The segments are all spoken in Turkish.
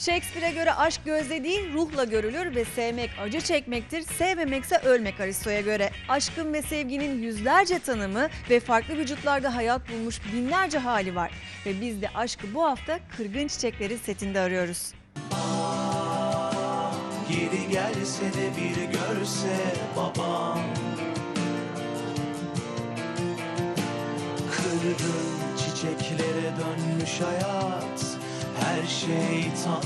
Shakespeare'e göre aşk gözle değil ruhla görülür ve sevmek acı çekmektir, sevmemekse ölmek Aristo'ya göre. Aşkın ve sevginin yüzlerce tanımı ve farklı vücutlarda hayat bulmuş binlerce hali var. Ve biz de aşkı bu hafta Kırgın Çiçekleri setinde arıyoruz. Geri gelse de bir görse babam Kırgın çiçeklere dönmüş hayat Her şey tamam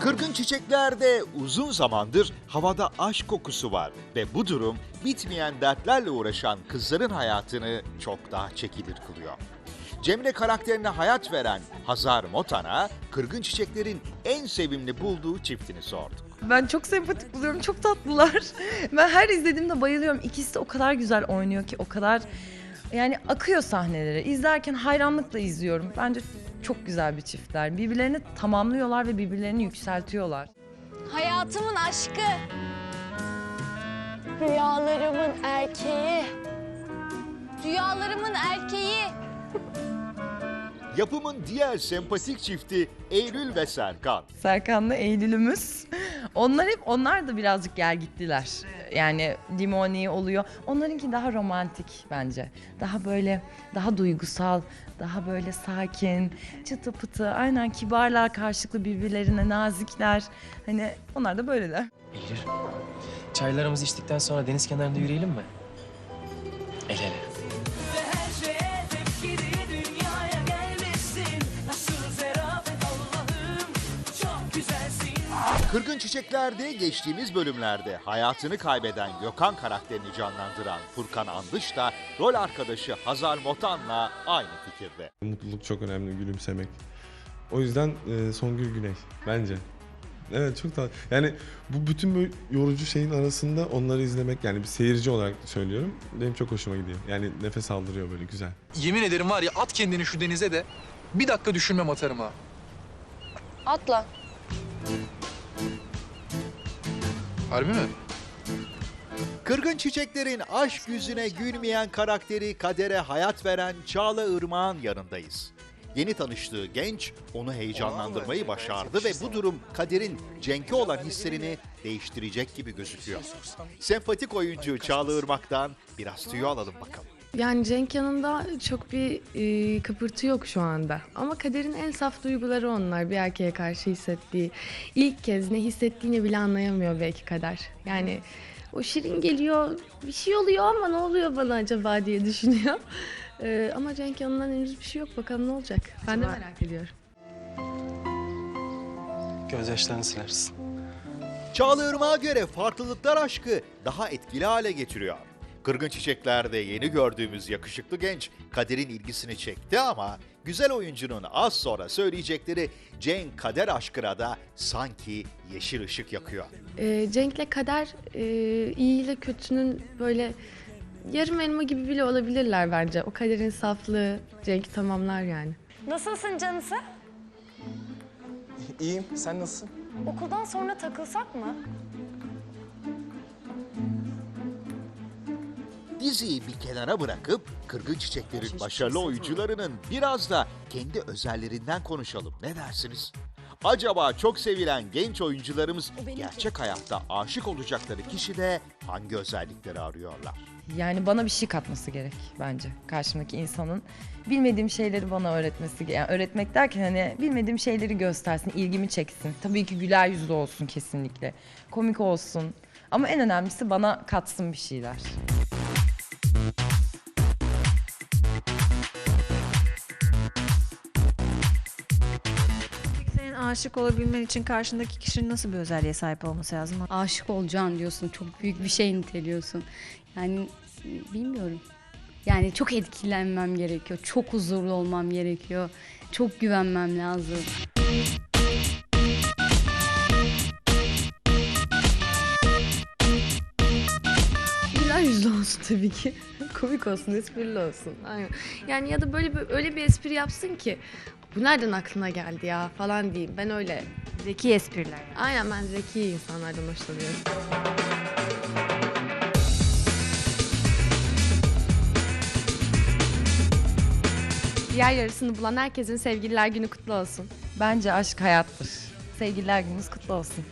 Kırgın çiçeklerde uzun zamandır havada aşk kokusu var ve bu durum bitmeyen dertlerle uğraşan kızların hayatını çok daha çekilir kılıyor. Cemre karakterine hayat veren Hazar Motan'a Kırgın Çiçeklerin en sevimli bulduğu çiftini sorduk. Ben çok sempatik buluyorum. Çok tatlılar. Ben her izlediğimde bayılıyorum. İkisi de o kadar güzel oynuyor ki o kadar yani akıyor sahneleri. İzlerken hayranlıkla izliyorum. Bence çok güzel bir çiftler. Birbirlerini tamamlıyorlar ve birbirlerini yükseltiyorlar. Hayatımın aşkı. Rüyalarımın erkeği. Rüyalarımın erkeği. Yapımın diğer sempatik çifti Eylül ve Serkan. Serkan'la Eylül'ümüz. Onlar hep onlar da birazcık gel gittiler. Yani limoni oluyor. Onlarınki daha romantik bence. Daha böyle daha duygusal, daha böyle sakin, çıtı pıtı, aynen kibarlar karşılıklı birbirlerine nazikler. Hani onlar da böyleler. Eylül, çaylarımızı içtikten sonra deniz kenarında yürüyelim mi? El ele. Kırgın Çiçekler'de geçtiğimiz bölümlerde hayatını kaybeden Gökhan karakterini canlandıran Furkan Andış da rol arkadaşı Hazar Motan'la aynı fikirde. Mutluluk çok önemli, gülümsemek. O yüzden e, Songül Güney bence. Evet çok tatlı. Yani bu bütün bu yorucu şeyin arasında onları izlemek yani bir seyirci olarak söylüyorum. Benim çok hoşuma gidiyor. Yani nefes aldırıyor böyle güzel. Yemin ederim var ya at kendini şu denize de bir dakika düşünmem atarım ha. Atla. Harbi mi? Kırgın Çiçekler'in aşk yüzüne gülmeyen karakteri Kader'e hayat veren Çağla Irmak'ın yanındayız. Yeni tanıştığı genç onu heyecanlandırmayı başardı ve bu durum Kader'in Cenk'e olan hislerini değiştirecek gibi gözüküyor. Sempatik oyuncu Çağla Irmak'tan biraz tüyo alalım bakalım. Yani Cenk yanında çok bir e, kıpırtı yok şu anda. Ama kaderin en saf duyguları onlar. Bir erkeğe karşı hissettiği. ilk kez ne hissettiğini bile anlayamıyor belki kader. Yani o şirin geliyor, bir şey oluyor ama ne oluyor bana acaba diye düşünüyor. E, ama Cenk yanından henüz bir şey yok. Bakalım ne olacak. Ben de merak ediyorum. Gözyaşlarını silersin. Çağla Irmak'a göre farklılıklar aşkı daha etkili hale getiriyor. Kırgın Çiçekler'de yeni gördüğümüz yakışıklı genç Kader'in ilgisini çekti ama güzel oyuncunun az sonra söyleyecekleri Cenk Kader aşkına da sanki yeşil ışık yakıyor. E, Cenk'le kader e, iyi ile kötünün böyle yarım elma gibi bile olabilirler bence. O kaderin saflığı Cenk'i tamamlar yani. Nasılsın canısı? İyiyim, sen nasılsın? Okuldan sonra takılsak mı? Diziyi bir kenara bırakıp Kırgın Çiçekler'in başarılı oyuncularının biraz da kendi özellerinden konuşalım. Ne dersiniz? Acaba çok sevilen genç oyuncularımız gerçek hayatta aşık olacakları kişide hangi özellikleri arıyorlar? Yani bana bir şey katması gerek bence karşımdaki insanın. Bilmediğim şeyleri bana öğretmesi, yani öğretmek derken hani bilmediğim şeyleri göstersin, ilgimi çeksin. Tabii ki güler yüzlü olsun kesinlikle. Komik olsun. Ama en önemlisi bana katsın bir şeyler. Aşık olabilmen için karşındaki kişinin nasıl bir özelliğe sahip olması lazım? aşık olacaksın diyorsun. Çok büyük bir şey niteliyorsun. Yani bilmiyorum. Yani çok etkilenmem gerekiyor. Çok huzurlu olmam gerekiyor. Çok güvenmem lazım. Güler olsun tabii ki. Komik olsun, esprili olsun. Aynen. Yani ya da böyle bir, öyle bir espri yapsın ki bu nereden aklına geldi ya falan diyeyim. Ben öyle. Zeki espriler. Aynen ben zeki insanlardan hoşlanıyorum. Diğer yarısını bulan herkesin sevgililer günü kutlu olsun. Bence aşk hayattır. Sevgililer gününüz kutlu olsun.